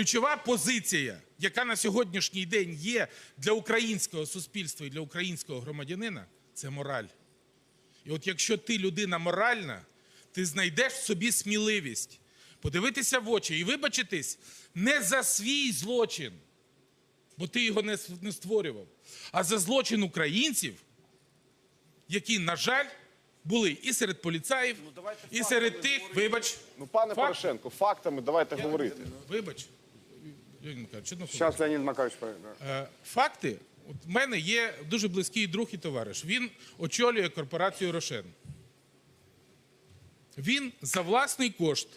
Ключова позиція, яка на сьогоднішній день є для українського суспільства і для українського громадянина, це мораль. І от якщо ти людина моральна, ти знайдеш в собі сміливість подивитися в очі і вибачитись не за свій злочин, бо ти його не створював, а за злочин українців, які, на жаль, були і серед поліцаїв, і серед тих, вибач, Ну, пане Факт. Порошенко, фактами давайте говорити. вибач, Леонід Миколаївич, одну хвилину. Зараз Леонід Макарович прийде. Е, Факти. От в мене є дуже близький друг і товариш. Він очолює корпорацію Рошен. Він за власний кошт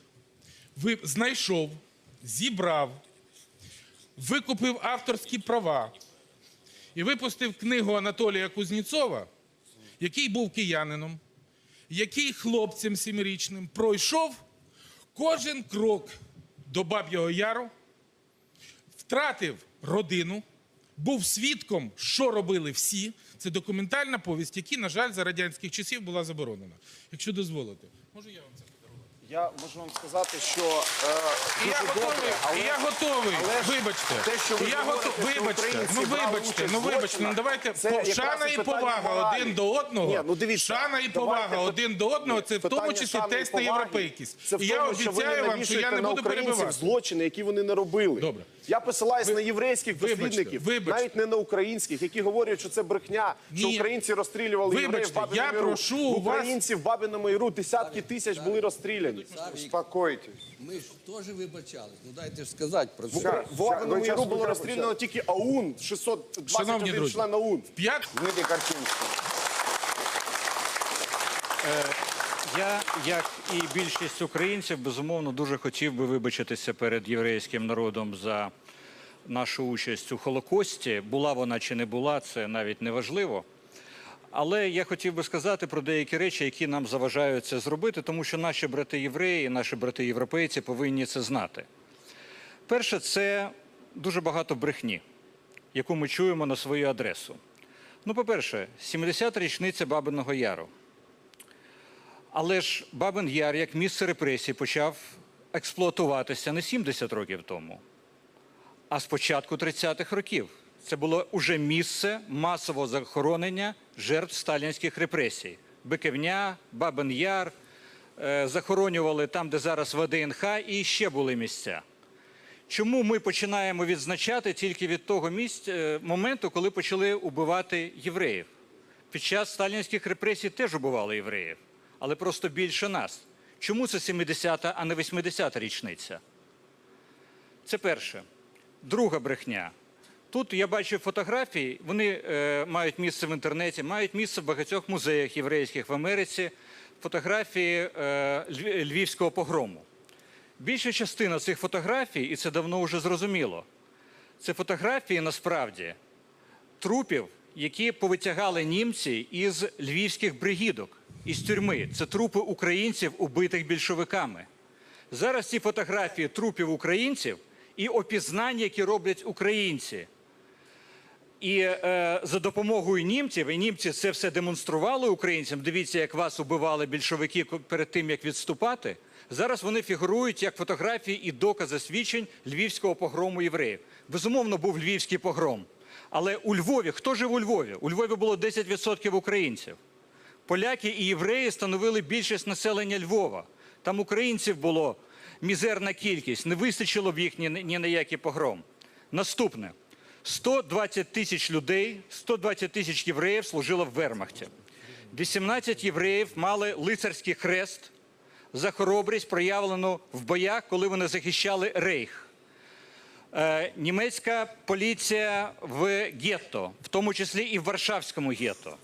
знайшов, зібрав, викупив авторські права і випустив книгу Анатолія Кузнєцова, який був киянином, який хлопцем сімирічним пройшов кожен крок до Баб'ього Яру, втратив родину, був свідком, що робили всі. Це документальна повість, яка, на жаль, за радянських часів була заборонена. Якщо дозволите, можу я вам це? Я можу вам сказати, що е, я готовий, добре, але я готовий. але вибачте. те, що ви я говорите, готов- що вибачте, ну вибачте, ну вибачте. Ну давайте шана і повага один до одного. Ні, ну дивіться, шана і повага пи- один до одного. Це в тому числі тест на в І я обіцяю вам, що я не буду перебивати. злочини, які вони не робили. Добре. Я посилаюсь Ви- на єврейських дослідників, вибачте. навіть не на українських, які говорять, що це брехня, що українці розстрілювали євреїв в Бабиному Яру. Українці в Бабиному Яру десятки тисяч були розстріляні. Успокойтесь. Ми ж теж вибачались. Ну дайте ж сказати про це. Щас, В щас, Яру щас було розстріляно тільки АУН, Шановні 621 друзі, член АУН. П'ят... Дмитрий Карчинський. Я, як і більшість українців, безумовно, дуже хотів би вибачитися перед єврейським народом за нашу участь у Холокості. Була вона чи не була, це навіть не важливо. Але я хотів би сказати про деякі речі, які нам заважають це зробити, тому що наші брати євреї, наші брати європейці повинні це знати. Перше, це дуже багато брехні, яку ми чуємо на свою адресу. Ну, по-перше, 70-та річниця Бабиного Яру. Але ж Бабин Яр як місце репресій почав експлуатуватися не 70 років тому, а з початку 30-х років. Це було уже місце масового захоронення жертв сталінських репресій. Биківня, Бабин Яр, е, захоронювали там, де зараз ВДНХ, і ще були місця. Чому ми починаємо відзначати тільки від того місця, е, моменту, коли почали убивати євреїв? Під час сталінських репресій теж убивали євреїв, але просто більше нас. Чому це 70-та, а не 80-та річниця? Це перше. Друга брехня. Тут я бачу фотографії, вони е, мають місце в інтернеті, мають місце в багатьох музеях єврейських в Америці, фотографії е, львівського погрому. Більша частина цих фотографій, і це давно вже зрозуміло, це фотографії насправді трупів, які повитягали німці із львівських бригідок, із тюрми. Це трупи українців, убитих більшовиками. Зараз ці фотографії трупів українців і опізнання, які роблять українці. І е, за допомогою німців, і німці це все демонстрували українцям. Дивіться, як вас убивали більшовики перед тим, як відступати. Зараз вони фігурують як фотографії і докази свідчень львівського погрому євреїв. Безумовно, був львівський погром. Але у Львові, хто жив у Львові? У Львові було 10% українців. Поляки і євреї становили більшість населення Львова. Там українців було мізерна кількість, не вистачило б їх ні, ні на який погром. Наступне: 120 тисяч людей, 120 тисяч євреїв служило в Вермахті. 18 євреїв мали лицарський хрест за хоробрість, проявлену в боях, коли вони захищали рейх. Е, німецька поліція в гетто, в тому числі і в Варшавському гетто.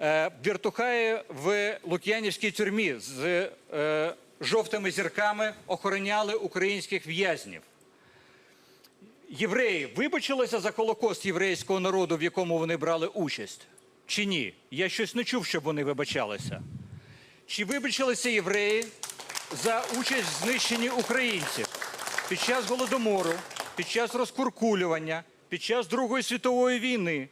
Е, Віртухаї в Лук'янівській тюрмі з е, жовтими зірками охороняли українських в'язнів. Євреї вибачилися за Холокост єврейського народу, в якому вони брали участь? Чи ні? Я щось не чув, щоб вони вибачалися. Чи вибачилися євреї за участь в знищенні українців під час голодомору, під час розкуркулювання, під час Другої світової війни?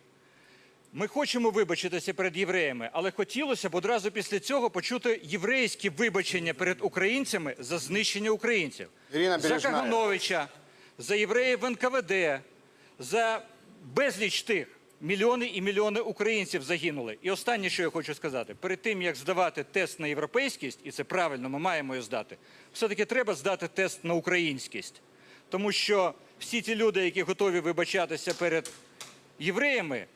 Ми хочемо вибачитися перед євреями, але хотілося б одразу після цього почути єврейські вибачення перед українцями за знищення українців. Ірина за Кагановича, за євреїв в НКВД, за безліч тих. Мільйони і мільйони українців загинули. І останнє, що я хочу сказати, перед тим як здавати тест на європейськість, і це правильно, ми маємо його здати, все-таки треба здати тест на українськість. Тому що всі ті люди, які готові вибачатися перед євреями,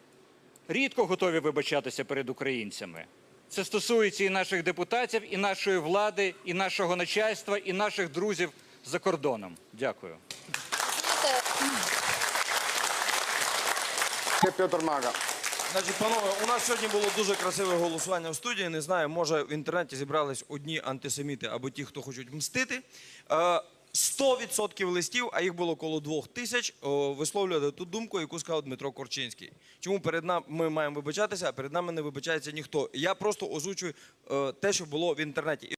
рідко готові вибачатися перед українцями. Це стосується і наших депутатів, і нашої влади, і нашого начальства, і наших друзів за кордоном. Дякую. Петр Мага. Значить, панове, у нас сьогодні було дуже красиве голосування в студії. Не знаю, може в інтернеті зібрались одні антисеміти або ті, хто хочуть мстити. Е, 100% листів, а їх було коло двох тисяч, о, висловлювали ту думку, яку сказав Дмитро Корчинський. Чому перед нами ми маємо вибачатися, а перед нами не вибачається ніхто. Я просто озвучую е, те, що було в інтернеті.